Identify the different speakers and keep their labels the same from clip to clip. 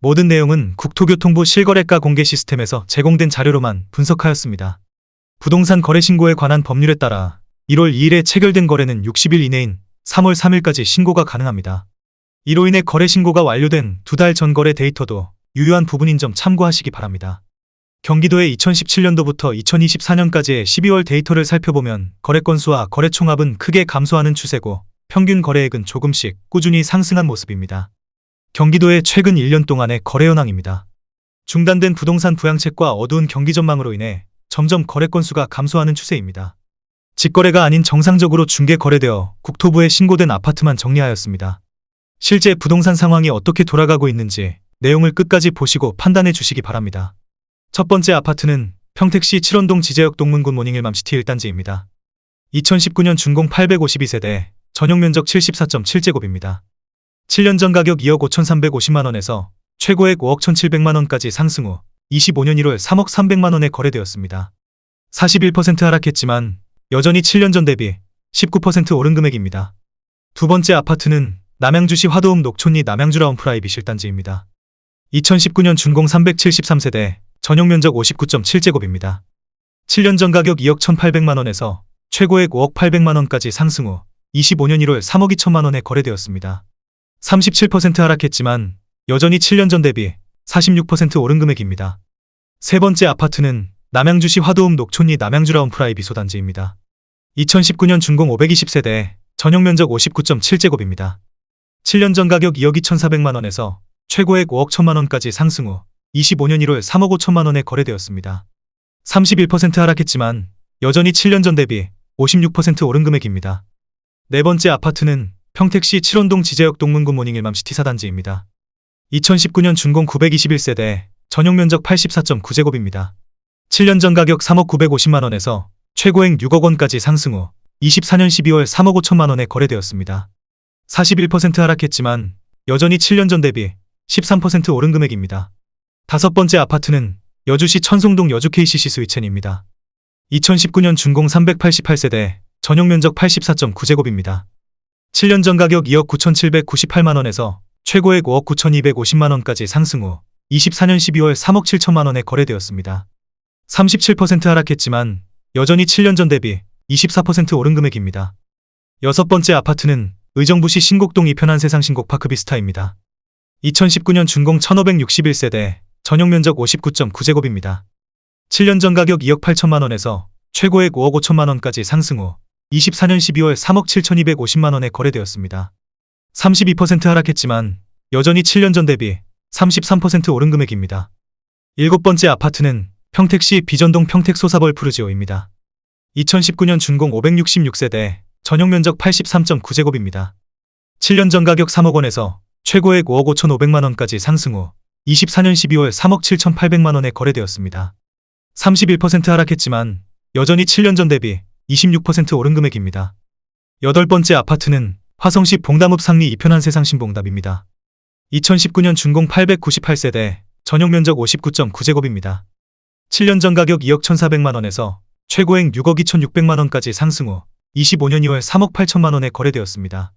Speaker 1: 모든 내용은 국토교통부 실거래가 공개 시스템에서 제공된 자료로만 분석하였습니다. 부동산 거래 신고에 관한 법률에 따라 1월 2일에 체결된 거래는 60일 이내인 3월 3일까지 신고가 가능합니다. 이로 인해 거래 신고가 완료된 두 달 전 거래 데이터도 유효한 부분인 점 참고하시기 바랍니다. 경기도의 2017년도부터 2024년까지의 12월 데이터를 살펴보면 거래 건수와 거래 총합은 크게 감소하는 추세고 평균 거래액은 조금씩 꾸준히 상승한 모습입니다. 경기도의 최근 1년 동안의 거래 현황입니다. 중단된 부동산 부양책과 어두운 경기 전망으로 인해 점점 거래 건수가 감소하는 추세입니다. 직거래가 아닌 정상적으로 중개 거래되어 국토부에 신고된 아파트만 정리하였습니다. 실제 부동산 상황이 어떻게 돌아가고 있는지 내용을 끝까지 보시고 판단해 주시기 바랍니다. 첫 번째 아파트는 평택시 칠원동 지제역 동문군 모닝힐 맘시티 1단지입니다. 2019년 준공 852세대, 전용 면적 74.7제곱입니다. 7년 전 가격 2억 5,350만원에서 최고액 5억 1,700만원까지 상승 후 25년 1월 3억 300만원에 거래되었습니다. 41% 하락했지만 여전히 7년 전 대비 19% 오른 금액입니다. 두 번째 아파트는 남양주시 화도읍 녹촌리 남양주라운 프라이빗 실단지입니다. 2019년 준공 373세대, 전용 면적 59.7제곱입니다. 7년 전 가격 2억 1,800만원에서 최고액 5억 800만원까지 상승 후 25년 1월 3억 2천만원에 거래되었습니다. 37% 하락했지만 여전히 7년 전 대비 46% 오른 금액입니다. 세 번째 아파트는 남양주시 화도읍 녹촌리 남양주라운 프라이빗 소단지입니다. 2019년 준공 520세대, 전용 면적 59.7제곱입니다. 7년 전 가격 2억 2,400만원에서 최고액 5억 1천만원까지 상승 후 25년 1월 3억 5천만원에 거래되었습니다. 31% 하락했지만 여전히 7년 전 대비 56% 오른 금액입니다. 네 번째 아파트는 평택시 칠원동 지제역 동문구 모닝일 맘 시티 사단지입니다. 2019년 준공 921세대, 전용 면적 84.9제곱입니다. 7년 전 가격 3억 950만원에서 최고액 6억 원까지 상승 후 24년 12월 3억 5천만 원에 거래되었습니다. 41% 하락했지만 여전히 7년 전 대비 13% 오른 금액입니다. 다섯 번째 아파트는 여주시 천송동 여주 KCC 스위첸입니다. 2019년 준공 388세대, 전용 면적 84.9제곱입니다. 7년 전 가격 2억 9,798만원에서 최고액 5억 9,250만원까지 상승 후 24년 12월 3억 7천만원에 거래되었습니다. 37% 하락했지만 여전히 7년 전 대비 24% 오른 금액입니다. 여섯 번째 아파트는 의정부시 신곡동 이편한 세상 신곡 파크 비스타입니다. 2019년 준공 1561세대, 전용 면적 59.9제곱입니다. 7년 전 가격 2억 8천만 원에서 최고액 5억 5천만 원까지 상승 후 24년 12월 3억 7,250만 원에 거래되었습니다. 32% 하락했지만 여전히 7년 전 대비 33% 오른 금액입니다. 일곱 번째 아파트는 평택시 비전동 평택 소사벌 푸르지오입니다. 2019년 준공 566세대, 전용 면적 83.9제곱입니다. 7년 전 가격 3억 원에서 최고액 5억 5,500만 원까지 상승 후 24년 12월 3억 7,800만 원에 거래되었습니다. 31% 하락했지만 여전히 7년 전 대비 26% 오른 금액입니다. 여덟 번째 아파트는 화성시 봉담읍 상리 이편한 세상 신봉답입니다. 2019년 준공 898세대, 전용 면적 59.9제곱입니다. 7년 전 가격 2억 1,400만 원에서 최고액 6억 2,600만 원까지 상승 후 25년 2월 3억 8천만 원에 거래되었습니다.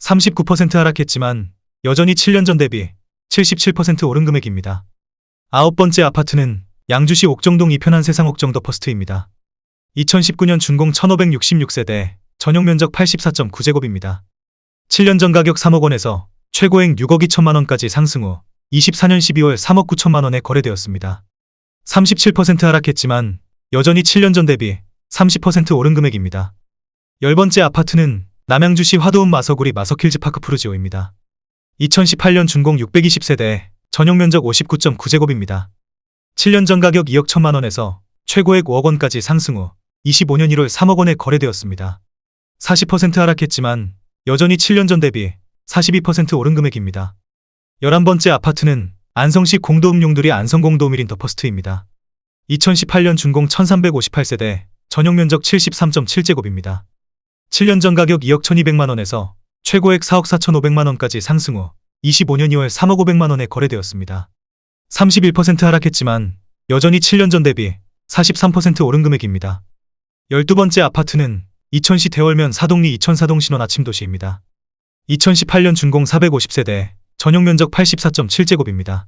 Speaker 1: 39% 하락했지만 여전히 7년 전 대비 77% 오른 금액입니다. 아홉 번째 아파트는 양주시 옥정동 이편한 세상 옥정 더 퍼스트입니다. 2019년 준공 1566세대, 전용 면적 84.9제곱입니다. 7년 전 가격 3억 원에서 최고액 6억 2천만 원까지 상승 후 24년 12월 3억 9천만 원에 거래되었습니다. 37% 하락했지만 여전히 7년 전 대비 30% 오른 금액입니다. 열 번째 아파트는 남양주시 화도읍 마서구리 마서킬즈파크 푸르지오입니다. 2018년 준공 620세대, 전용 면적 59.9제곱입니다. 7년 전 가격 2억 1천만 원에서 최고액 5억 원까지 상승 후 25년 1월 3억 원에 거래되었습니다. 40% 하락했지만 여전히 7년 전 대비 42% 오른 금액입니다. 11번째 아파트는 안성시 공도읍용들이 안성공도읍1인 더 퍼스트입니다. 2018년 준공 1358세대, 전용 면적 73.7제곱입니다. 7년 전 가격 2억 1200만 원에서 최고액 4억 4,500만 원까지 상승 후 25년 2월 3억 500만 원에 거래되었습니다. 31% 하락했지만 여전히 7년 전 대비 43% 오른 금액입니다. 12번째 아파트는 이천시 대월면 사동리 이천사동 신원 아침도시입니다. 2018년 준공 450세대, 전용 면적 84.7제곱입니다.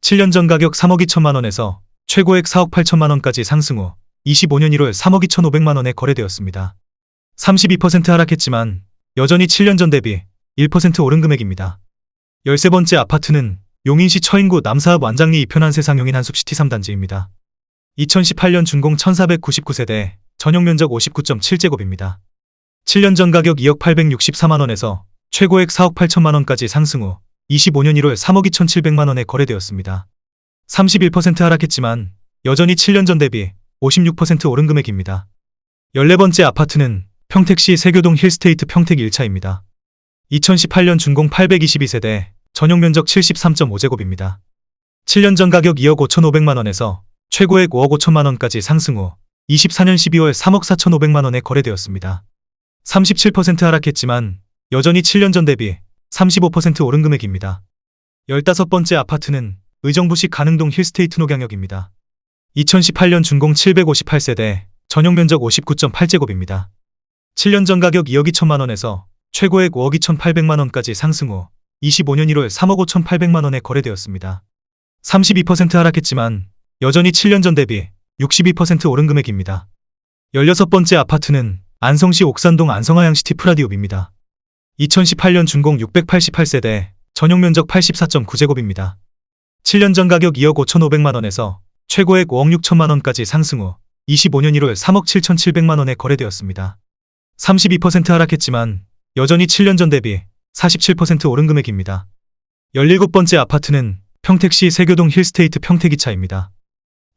Speaker 1: 7년 전 가격 3억 2천만 원에서 최고액 4억 8천만 원까지 상승 후 25년 1월 3억 2천5백만 원에 거래되었습니다. 32% 하락했지만 여전히 7년 전 대비 1% 오른 금액입니다. 13번째 아파트는 용인시 처인구 남사읍 완장리 2편 한 세상 용인 한숲시티 3단지입니다. 2018년 준공 1499세대, 전용 면적 59.7제곱입니다. 7년 전 가격 2억 864만 원에서 최고액 4억 8천만 원까지 상승 후 25년 1월 3억 2천7백만 원에 거래되었습니다. 31% 하락했지만 여전히 7년 전 대비 56% 오른 금액입니다. 14번째 아파트는 평택시 세교동 힐스테이트 평택 1차입니다. 2018년 준공 822세대, 전용 면적 73.5제곱입니다. 7년 전 가격 2억 5천5백만 원에서 최고액 5억 5천만 원까지 상승 후 24년 12월 3억 4천5백만 원에 거래되었습니다. 37% 하락했지만 여전히 7년 전 대비 35% 오른 금액입니다. 15번째 아파트는 의정부시 가능동 힐스테이트 녹양역입니다. 2018년 준공 758세대, 전용 면적 59.8제곱입니다. 7년 전 가격 2억 2천만 원에서 최고액 5억 2천8백만 원까지 상승 후 25년 1월 3억 5천8백만 원에 거래되었습니다. 32% 하락했지만 여전히 7년 전 대비 62% 오른 금액입니다. 16번째 아파트는 안성시 옥산동 안성하양시티 프라디옵입니다. 2018년 준공 688세대, 전용 면적 84.9제곱입니다. 7년 전 가격 2억 5천5백만 원에서 최고액 5억 6천만 원까지 상승 후 25년 1월 3억 7천7백만 원에 거래되었습니다. 32% 하락했지만 여전히 7년 전 대비 47% 오른 금액입니다. 17번째 아파트는 평택시 세교동 힐스테이트 평택이차입니다.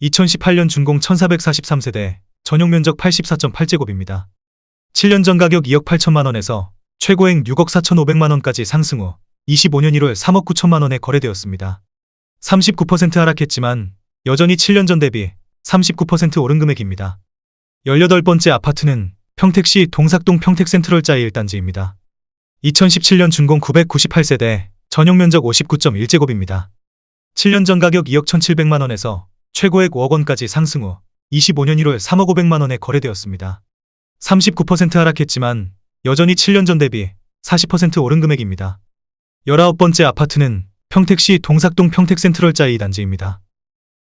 Speaker 1: 2018년 준공 1443세대, 전용 면적 84.8제곱입니다. 7년 전 가격 2억 8천만 원에서 최고액 6억 4천5백만 원까지 상승 후 25년 1월 3억 9천만 원에 거래되었습니다. 39% 하락했지만 여전히 7년 전 대비 39% 오른 금액입니다. 18번째 아파트는 평택시 동삭동 평택센트럴자 1단지입니다. 2017년 준공 998세대, 전용 면적 59.1제곱입니다. 7년 전 가격 2억 1,700만 원에서 최고액 5억 원까지 상승 후 25년 1월 3억 5백만 원에 거래되었습니다. 39% 하락했지만 여전히 7년 전 대비 40% 오른 금액입니다. 19번째 아파트는 평택시 동삭동 평택센트럴자 2단지입니다.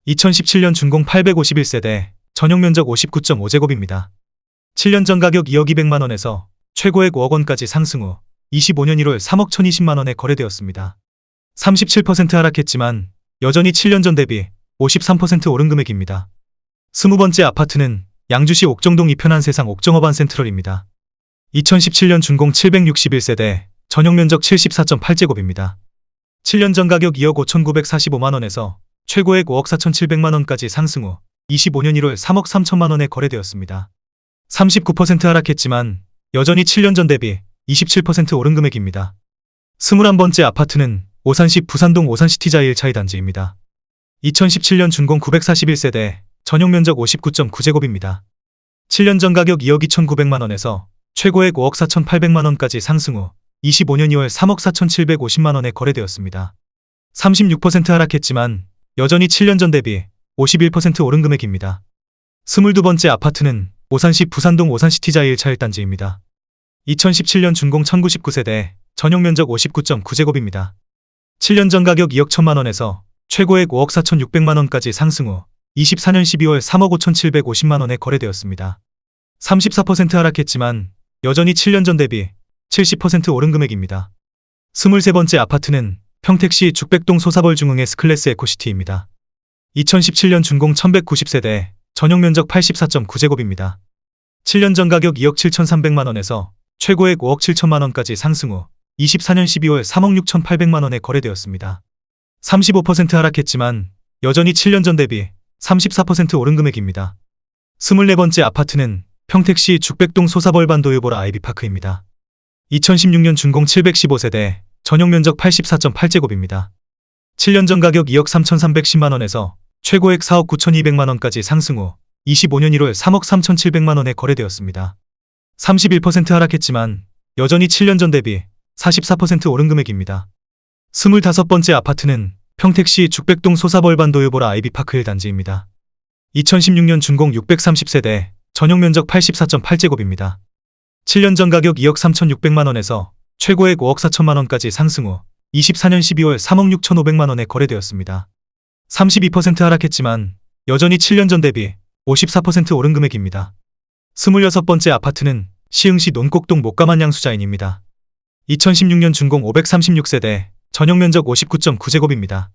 Speaker 1: 2017년 준공 851세대, 전용 면적 59.5제곱입니다. 7년 전 가격 2억 2백만 원에서 최고액 5억 원까지 상승 후 25년 1월 3억 1,020만 원에 거래되었습니다. 37% 하락했지만 여전히 7년 전 대비 53% 오른 금액입니다. 20번째 아파트는 양주시 옥정동 이편한 세상 옥정어반 센트럴입니다. 2017년 준공 761세대, 전용 면적 74.8제곱입니다. 7년 전 가격 2억 5,945만 원에서 최고액 5억 4,700만 원까지 상승 후 25년 1월 3억 3천만 원에 거래되었습니다. 39% 하락했지만 여전히 7년 전 대비 27% 오른 금액입니다. 21번째 아파트는 오산시 부산동 오산시티자 1차이 단지입니다. 2017년 준공 941세대, 전용 면적 59.9제곱입니다. 7년 전 가격 2억 2,900만 원에서 최고액 5억 4,800만 원까지 상승 후 25년 2월 3억 4,750만 원에 거래되었습니다. 36% 하락했지만 여전히 7년 전 대비 51% 오른 금액입니다. 22번째 아파트는 오산시 부산동 오산시티자 1차 1단지입니다. 2017년 준공 1099세대, 전용 면적 59.9제곱입니다. 7년 전 가격 2억 1천만 원에서 최고액 5억 4,600만 원까지 상승 후 24년 12월 3억 5,750만 원에 거래되었습니다. 34% 하락했지만 여전히 7년 전 대비 70% 오른 금액입니다. 23번째 아파트는 평택시 죽백동 소사벌 중흥의 스클래스 에코시티입니다. 2017년 준공 1190세대, 전용 면적 84.9제곱입니다. 7년 전 가격 2억 7,300만 원에서 최고액 5억 7천만 원까지 상승 후 24년 12월 3억 6,800만 원에 거래되었습니다. 35% 하락했지만 여전히 7년 전 대비 34% 오른 금액입니다. 24번째 아파트는 평택시 죽백동 소사벌반 도요보라 아이비파크입니다. 2016년 준공 715세대, 전용 면적 84.8제곱입니다. 7년 전 가격 2억 3,310만 원에서 최고액 4억 9,200만 원까지 상승 후 25년 1월 3억 3,700만 원에 거래되었습니다. 31% 하락했지만 여전히 7년 전 대비 44% 오른 금액입니다. 25번째 아파트는 평택시 죽백동 소사벌반 도요보라 아이비파크 1단지입니다. 2016년 준공 630세대, 전용 면적 84.8제곱입니다. 7년 전 가격 2억 3,600만 원에서 최고액 5억 4천만 원까지 상승 후 24년 12월 3억 6,500만 원에 거래되었습니다. 32% 하락했지만 여전히 7년 전 대비 54% 오른 금액입니다. 26번째 아파트는 시흥시 논곡동 목가만 양 수자인입니다. 2016년 준공 536세대, 전용 면적 59.9제곱입니다.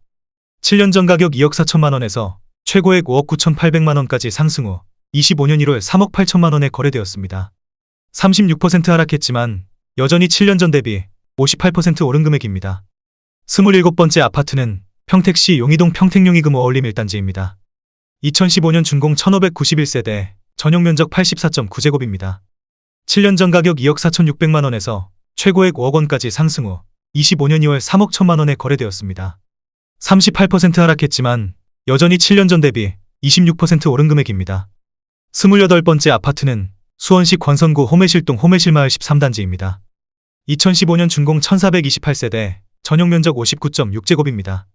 Speaker 1: 7년 전 가격 2억 4천만 원에서 최고액 5억 9천8백만 원까지 상승 후 25년 1월 3억 8천만 원에 거래되었습니다. 36% 하락했지만 여전히 7년 전 대비 58% 오른 금액입니다. 27번째 아파트는 평택시 용의동 평택용의금 어울림 1단지입니다. 2015년 준공 1591세대, 전용 면적 84.9제곱입니다. 7년 전 가격 2억 4,600만 원에서 최고액 5억 원까지 상승 후 25년 2월 3억 1천만 원에 거래되었습니다. 38% 하락했지만 여전히 7년 전 대비 26% 오른 금액입니다. 28번째 아파트는 수원시 권선구 호매실동 호매실마을 13단지입니다. 2015년 준공 1428세대, 전용 면적 59.6제곱입니다.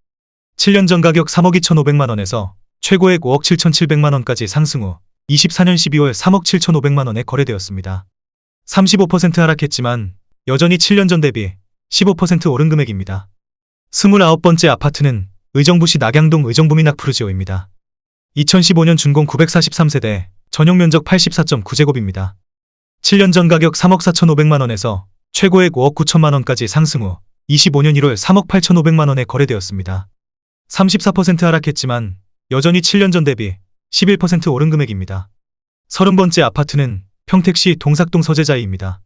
Speaker 1: 7년 전 가격 3억 2,500만 원에서 최고액 5억 7,700만 원까지 상승 후 24년 12월 3억 7,500만 원에 거래되었습니다. 35% 하락했지만 여전히 7년 전 대비 15% 오른 금액입니다. 29번째 아파트는 의정부시 낙양동 의정부민학푸르지오입니다. 2015년 준공 943세대, 전용 면적 84.9제곱입니다. 7년 전 가격 3억 4,500만 원에서 최고액 5억 9천만 원까지 상승 후 25년 1월 3억 8,500만 원에 거래되었습니다. 34% 하락했지만 여전히 7년 전 대비 11% 오른 금액입니다. 30번째 아파트는 평택시 동삭동 서재자이입니다.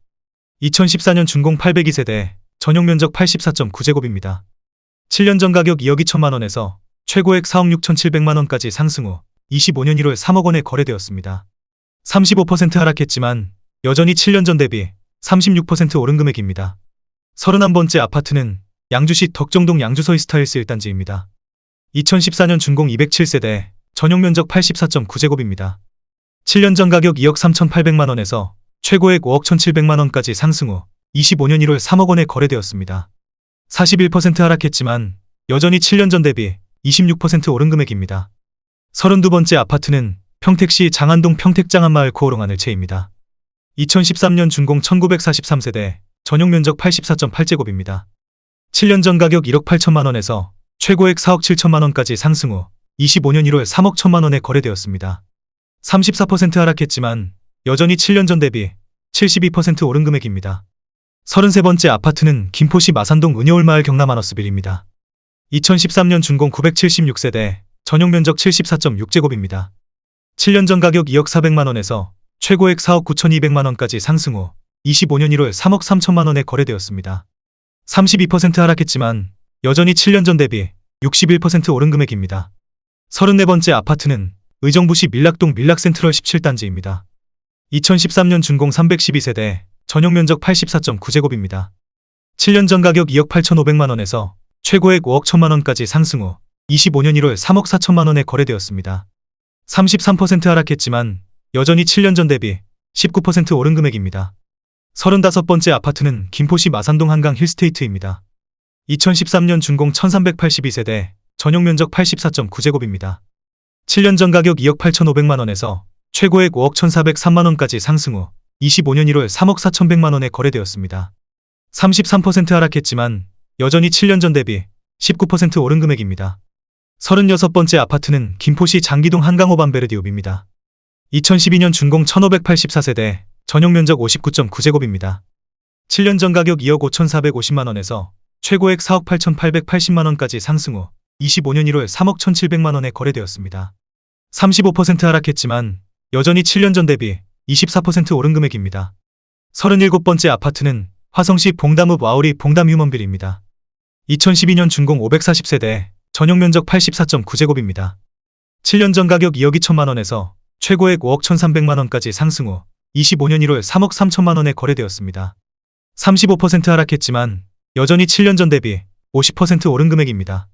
Speaker 1: 2014년 준공 802세대, 전용 면적 84.9제곱입니다. 7년 전 가격 2억 2천만 원에서 최고액 4억 6천7백만 원까지 상승 후 25년 1월 3억 원에 거래되었습니다. 35% 하락했지만 여전히 7년 전 대비 36% 오른 금액입니다. 31번째 아파트는 양주시 덕정동 양주서이 스타일스 1단지입니다. 2014년 준공 207세대, 전용 면적 84.9제곱입니다. 7년 전 가격 2억 3,800만 원에서 최고액 5억 1,700만 원까지 상승 후 25년 1월 3억 원에 거래되었습니다. 41% 하락했지만 여전히 7년 전 대비 26% 오른 금액입니다. 32번째 아파트는 평택시 장안동 평택장안마을 코오롱하늘채입니다. 2013년 준공 1943세대, 전용 면적 84.8제곱입니다. 7년 전 가격 1억 8천만 원에서 최고액 4억 7천만 원까지 상승 후 25년 1월 3억 1천만 원에 거래되었습니다. 34% 하락했지만 여전히 7년 전 대비 72% 오른 금액입니다. 33번째 아파트는 김포시 마산동 은여울마을 경남 아너스빌입니다. 2013년 준공 976세대, 전용 면적 74.6제곱입니다. 7년 전 가격 2억 400만 원에서 최고액 4억 9,200만 원까지 상승 후 25년 1월 3억 3천만 원에 거래되었습니다. 32% 하락했지만 여전히 7년 전 대비 61% 오른 금액입니다. 34번째 아파트는 의정부시 밀락동 밀락센트럴 17단지입니다. 2013년 준공 312세대, 전용 면적 84.9제곱입니다. 7년 전 가격 2억 8,500만 원에서 최고액 5억 1천만 원까지 상승 후 25년 1월 3억 4천만 원에 거래되었습니다. 33% 하락했지만 여전히 7년 전 대비 19% 오른 금액입니다. 35번째 아파트는 김포시 마산동 한강 힐스테이트입니다. 2013년 준공 1382세대, 전용 면적 84.9제곱입니다. 7년 전 가격 2억 8,500만 원에서 최고액 5억 1,403만 원까지 상승 후 25년 1월 3억 4천백만 원에 거래되었습니다. 33% 하락했지만 여전히 7년 전 대비 19% 오른 금액입니다. 36번째 아파트는 김포시 장기동 한강호 반베르디옵입니다. 2012년 준공 1584세대, 전용 면적 59.9제곱입니다. 7년 전 가격 2억 5,450만 원에서 최고액 4억 8,880만 원까지 상승 후 25년 1월 3억 1,700만 원에 거래되었습니다. 35% 하락했지만 여전히 7년 전 대비 24% 오른 금액입니다. 37번째 아파트는 화성시 봉담읍 와우리 봉담 휴먼빌입니다. 2012년 준공 540세대, 전용 면적 84.9제곱입니다. 7년 전 가격 2억 2천만 원에서 최고액 5억 1,300만 원까지 상승 후 25년 1월 3억 3천만 원에 거래되었습니다. 35% 하락했지만 여전히 7년 전 대비 50% 오른 금액입니다.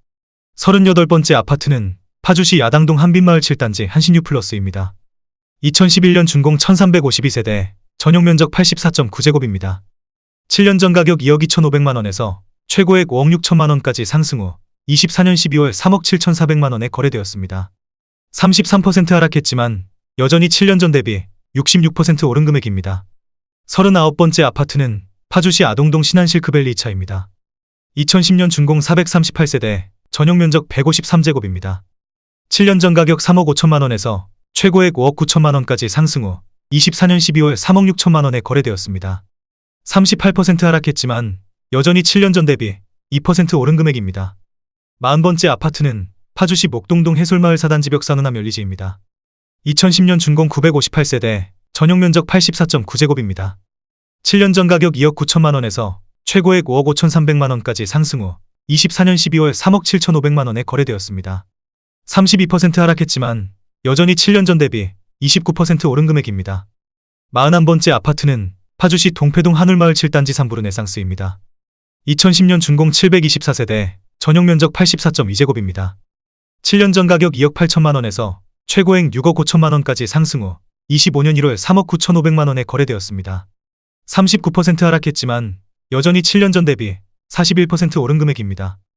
Speaker 1: 38번째 아파트는 파주시 야당동 한빛마을 7단지 한신유 플러스입니다. 2011년 준공 1352세대, 전용 면적 84.9제곱입니다. 7년 전 가격 2억 2,500만 원에서 최고액 5억 6천만 원까지 상승 후 24년 12월 3억 7,400만 원에 거래되었습니다. 33% 하락했지만 여전히 7년 전 대비 66% 오른 금액입니다. 39번째 아파트는 파주시 아동동 신한실크밸리 2차입니다. 2010년 준공 438세대, 전용 면적 153제곱입니다. 7년 전 가격 3억 5천만 원에서 최고액 5억 9천만 원까지 상승 후 24년 12월 3억 6천만 원에 거래되었습니다. 38% 하락했지만 여전히 7년 전 대비 2% 오른 금액입니다. 40번째 아파트는 파주시 목동동 해솔마을 사단 지벽산운함 열리지입니다. 2010년 준공 958세대, 전용 면적 84.9제곱입니다. 7년 전 가격 2억 9천만 원에서 최고액 5억 5천3백만 원까지 상승 후 24년 12월 3억 7천5백만 원에 거래되었습니다. 32% 하락했지만 여전히 7년 전 대비 29% 오른 금액입니다. 41번째 아파트는 파주시 동패동 한울마을 7단지 3부르 네상스입니다. 2010년 준공 724세대, 전용 면적 84.2제곱입니다. 7년 전 가격 2억 8천만 원에서 최고액 6억 5천만 원까지 상승 후 25년 1월 3억 9천5백만 원에 거래되었습니다. 39% 하락했지만 여전히 7년 전 대비 41% 오른 금액입니다.